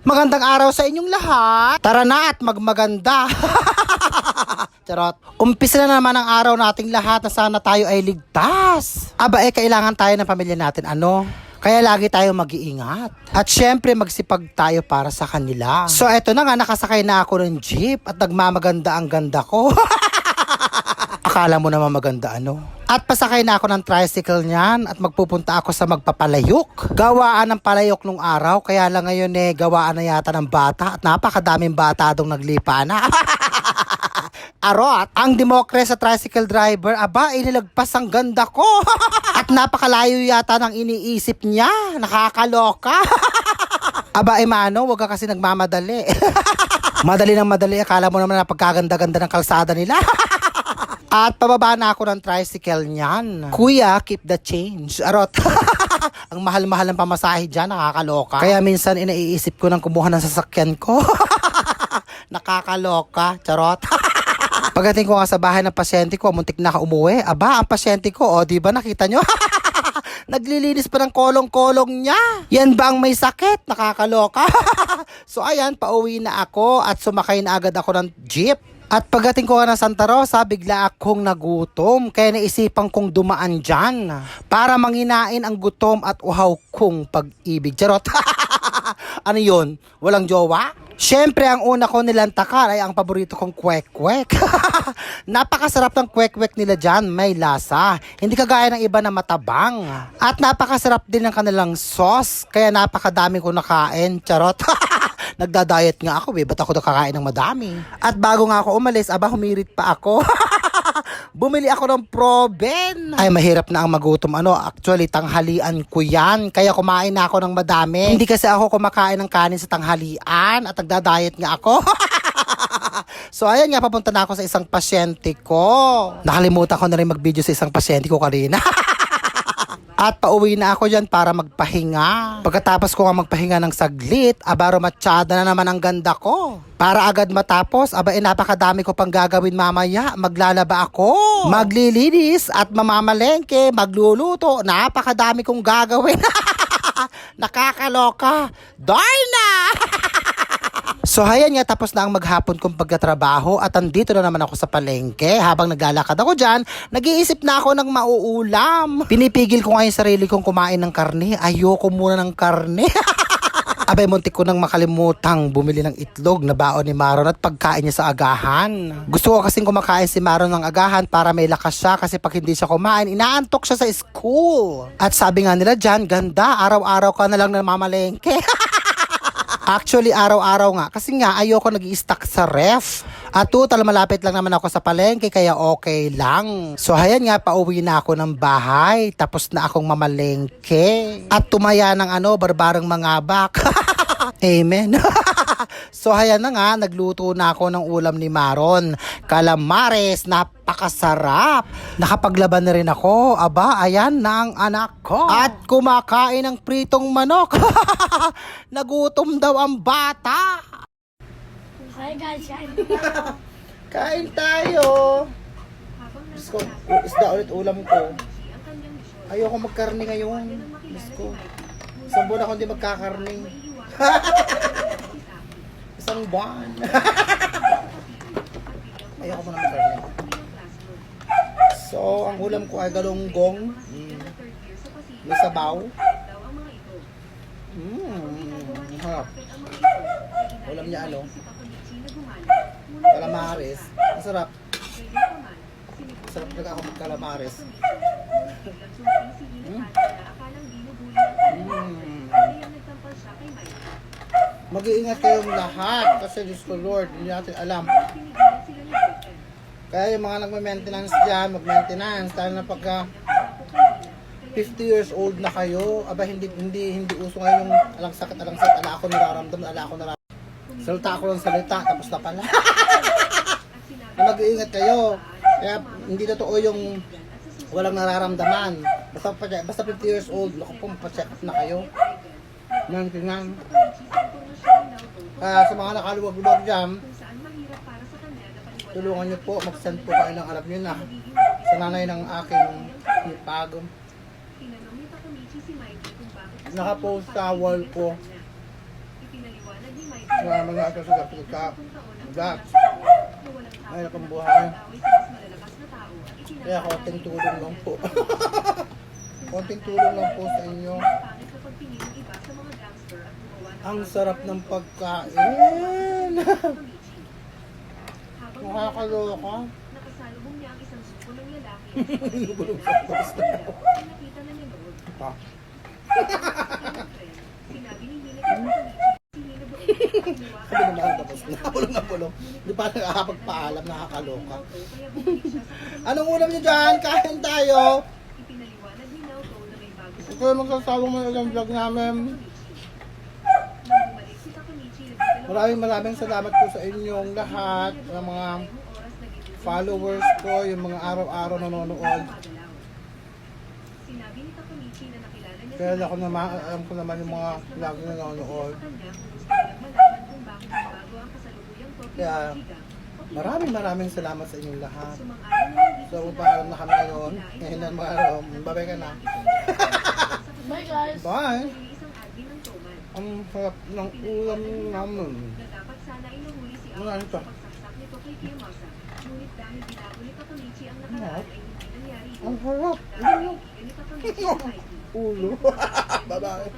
Magandang araw sa inyong lahat. Tara na at magmaganda. Charot. Umpisa na naman ang araw nating lahat na sana tayo ay ligtas. Aba eh, kailangan tayo ng pamilya natin. Ano? Kaya lagi tayo mag-iingat. At syempre, magsipag tayo para sa kanila. So, eto na nga, nakasakay na ako ng jeep at nagmamaganda ang ganda ko. Akala mo naman maganda ano? At pasakay na ako ng tricycle niyan at magpupunta ako sa magpapalayok. Gawaan ng palayok nung araw, kaya lang ngayon eh, gawaan na yata ng bata at napakadaming bata dong naglipa na. Arot, ang demokre sa tricycle driver, aba, inilagpas ang ganda ko. at napakalayo yata ng iniisip niya. Nakakaloka. aba, Emano, wag ka kasi nagmamadali. madali ng madali, akala mo naman na pagkaganda-ganda ng kalsada nila. At pababa na ako ng tricycle niyan. Kuya, keep the change. Arot. Ang mahal-mahal ng pamasahe dyan, nakakaloka. Kaya minsan inaiisip ko ng kumuha ng sasakyan ko. nakakaloka. Charot. Pagdating ko nga sa bahay ng pasyente ko, muntik na ka umuwi. Aba, ang pasyente ko, o, di ba nakita nyo? Naglilinis pa ng kolong-kolong niya. Yan ba ang may sakit? Nakakaloka. so ayan, pauwi na ako at sumakay na agad ako ng jeep. At pagdating ko ng Santa Rosa, bigla akong nagutom. Kaya naisipan kong dumaan dyan para manginain ang gutom at uhaw kong pag-ibig. Charot. ano yun? Walang jowa? Siyempre, ang una ko nilang takal ay ang paborito kong kwek-kwek. Napakasarap ng kwek-kwek nila dyan, may lasa. Hindi kagaya ng iba na matabang. At napakasarap din ng kanilang sauce, kaya napakadami ko nakain. Charot. Nagda-diet nga ako eh, ba't ako nakakain ng madami? At bago nga ako umalis, aba humirit pa ako. Bumili ako ng proben. Ay, mahirap na ang magutom. Ano, actually, tanghalian ko yan. Kaya kumain na ako ng madami. Hindi kasi ako kumakain ng kanin sa tanghalian at nagda-diet nga ako. so, ayan nga, papunta na ako sa isang pasyente ko. Nakalimutan ko na rin mag-video sa isang pasyente ko kanina. At pauwi na ako dyan para magpahinga. Pagkatapos ko nga magpahinga ng saglit, aba matsyada na naman ang ganda ko. Para agad matapos, aba eh, napakadami ko pang gagawin mamaya. Maglalaba ako, maglilinis at mamamalengke, magluluto. Napakadami kong gagawin. Nakakaloka. Darna! So hayan nga tapos na ang maghapon kong pagkatrabaho at andito na naman ako sa palengke. Habang naglalakad ako dyan, nag-iisip na ako ng mauulam. Pinipigil ko nga yung sarili kong kumain ng karne. Ayoko muna ng karne. Abay, muntik ko nang makalimutang bumili ng itlog na baon ni Maron at pagkain niya sa agahan. Gusto ko kasing kumakain si Maron ng agahan para may lakas siya kasi pag hindi siya kumain, inaantok siya sa school. At sabi nga nila dyan, ganda, araw-araw ka na lang namamalengke. Actually, araw-araw nga. Kasi nga, ayoko nag stock sa ref. At total, malapit lang naman ako sa palengke, kaya okay lang. So, hayan nga, pauwi na ako ng bahay. Tapos na akong mamalengke. At tumaya ng ano, barbarang mangabak. Amen. so, hayan na nga, nagluto na ako ng ulam ni Maron. Calamares, napakasarap. Nakapaglaban na rin ako. Aba, ayan na ang anak ko. At kumakain ng pritong manok. Nagutom daw ang bata. Hi guys, Kain tayo. Diyos ko, isda ulit ulam ko. Ayoko magkarni ngayon. Diyos ko. Isang buwan ako hindi magkakarni. Isang buwan. Ayoko muna magkarni. So, ang ulam ko ay galunggong. Mm. May sabaw. Mmm, harap. Ulam niya ano? Calamares. Masarap. Masarap talaga ako mag-calamares. Mm. Mm. Mag-iingat kayong lahat kasi Diyos ko Lord, hindi natin alam. Kaya yung mga nagme-maintenance dyan, mag-maintenance, lalo na pagka 50 years old na kayo, aba hindi hindi hindi uso ngayon yung alang sakit, alang sakit, ala ako nararamdaman, ala ako nararamdaman. Salita ako ng salita, tapos na pala. Mag-iingat kayo. Kaya hindi totoo yung walang nararamdaman. Basta, basta 50 years old, naku po, pa-check na kayo. Nang tingnan. Kaya sa mga nakaluwag-luwag dyan, tulungan niyo po, mag-send po kayo ng alam niyo na sa nanay ng aking ipagom. Nakapost sa wall ko Maraming nga ito sa kapit ka. Gap. Ay, akong buhay. Na Kaya konting tulong lang po. konting tulong lang po sa inyo. pangit na pagtingin ng iba sa mga gangster at gumawa ng Ang sarap sa ng pagkain. Nakakaloka. Nakasalubong niya ang isang suko ng lalaki sa ay nakita na ni Lord. Pa. Sinabi ni doon. Sabi naman ako tapos na. Bulong na bulong. Hindi pa nakakapagpaalam, nakakaloka. Anong ulam niyo dyan? Kain tayo. Ipinaliwanag ni Naoto na may Ito yung magsasawang mga ilang vlog namin. Nang bumalik si Takamichi, nagdadalawa Maraming maraming salamat po sa inyong lahat. Ng mga followers ko, yung mga araw-araw nanonood. Kaya ako naman, alam ko naman yung mga na nanonood. Kaya. Maraming maraming salamat sa inyong lahat. So, paalam na kami ngayon. Ngayon na mga araw. Babay ka na. Bye guys. Bye! isang admin ng Toman. Ang sarap ng ulam namin. na dapat sana inuhuli si Ano Ako sa pagsaksak nito ang ito. harap. Ulo. Bye-bye.